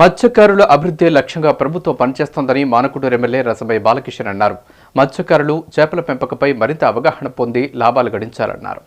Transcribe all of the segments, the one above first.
మత్స్యకారుల అభివృద్ధి లక్ష్యంగా ప్రభుత్వం పనిచేస్తోందని మానకుటూరు ఎమ్మెల్యే రసభై బాలకిషన్ అన్నారు. మత్స్యకారులు చేపల పెంపకపై మరింత అవగాహన పొంది లాభాలు గడించాలన్నారు.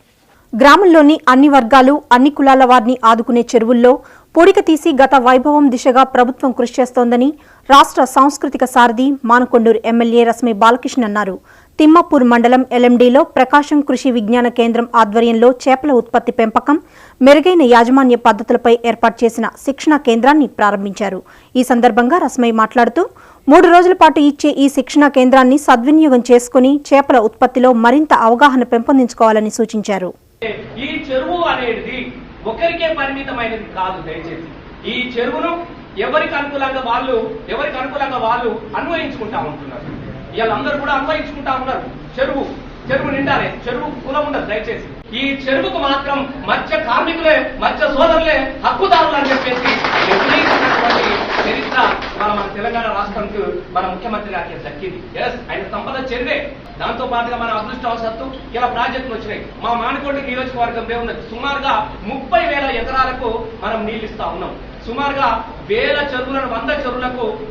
గ్రామంలోని అన్ని వర్గాలు అన్ని కులాల వారిని ఆదుకునే చెరువుల్లో పొడిక తీసి గత వైభవం దిశగా ప్రభుత్వం కృషి చేస్తోందని రాష్ట్ర సాంస్కృతిక సారథి మానకొండూరు ఎమ్మెల్యే రసమి బాలకృష్ణ అన్నారు. తిమ్మాపూర్ మండలం ఎల్ఎండిలో ప్రకాశం కృషి విజ్ఞాన కేంద్రం ఆధ్వర్యంలో చేపల ఉత్పత్తి పెంపకం మెరుగైన యాజమాన్య పద్ధతులపై ఏర్పాటు చేసిన శిక్షణా కేంద్రాన్ని ప్రారంభించారు. ఈ సందర్భంగా రస్మై మాట్లాడుతూ మూడు రోజుల పాటు ఇచ్చే ఈ శిక్షణా కేంద్రాన్ని సద్వినియోగం చేసుకుని చేపల ఉత్పత్తిలో మరింత అవగాహన పెంపొందించుకోవాలని సూచించారు. ఈ చెరువు అనేది ఒకరికే పరిమితమైనది కాదు దయచేసి. ఈ చెరువును ఎవరికి అనుకూలంగా వాళ్ళు ఎవరికి అనుకూలంగా వాళ్ళు అన్వయించుకుంటా ఉంటున్నారు. వీళ్ళందరూ కూడా అన్వయించుకుంటా ఉన్నారు. చెరువు చెరువు నిండాలి. చెరువు కులం ఉండదు దయచేసి. ఈ చెరువుకు మాత్రం మత్స్య కార్మికులే మత్స్య సోదరులే హక్కుదారులు అని చెప్పేసి నిర్ణయించినటువంటి చరిత్ర మన మన తెలంగాణ రాష్ట్రానికి మన ముఖ్యమంత్రి గారికి దక్కింది. ఎస్ ఆయన సంపద చెరువే దాంతో పాటుగా మన అదృష్టవశాత్తు ఇలా ప్రాజెక్టులు వచ్చినాయి. మా మానకొండ నియోజకవర్గంలో ఉన్నది సుమారుగా ముప్పై వేల ఎకరాలకు మనం నీళ్ళు ఇస్తా ఉన్నాం. సుమారుగా వేల చెరువులను వంద చెరువులు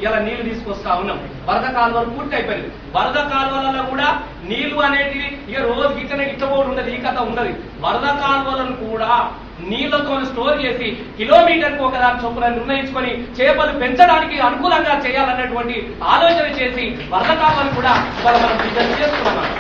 ఇలా నీళ్ళు తీసుకొస్తా ఉన్నాం. వరద కాలువలు పూర్తి అయిపోయింది వరద కాలువలలో కూడా నీళ్ళు అనేటివి ఇక రోజు గిట్టనే గిట్టబోడు ఉండదు ఈ కథ ఉండదు. వరద కాలువలను కూడా నీళ్ళతో స్టోర్ చేసి కిలోమీటర్కి ఒకదాని చొప్పున నిర్ణయించుకొని చేపలు పెంచడానికి అనుకూలంగా చేయాలన్నటువంటి ఆలోచన చేసి వరద కాలువలు కూడా ఇవాళ మనం డిజైన్ చేస్తున్నాం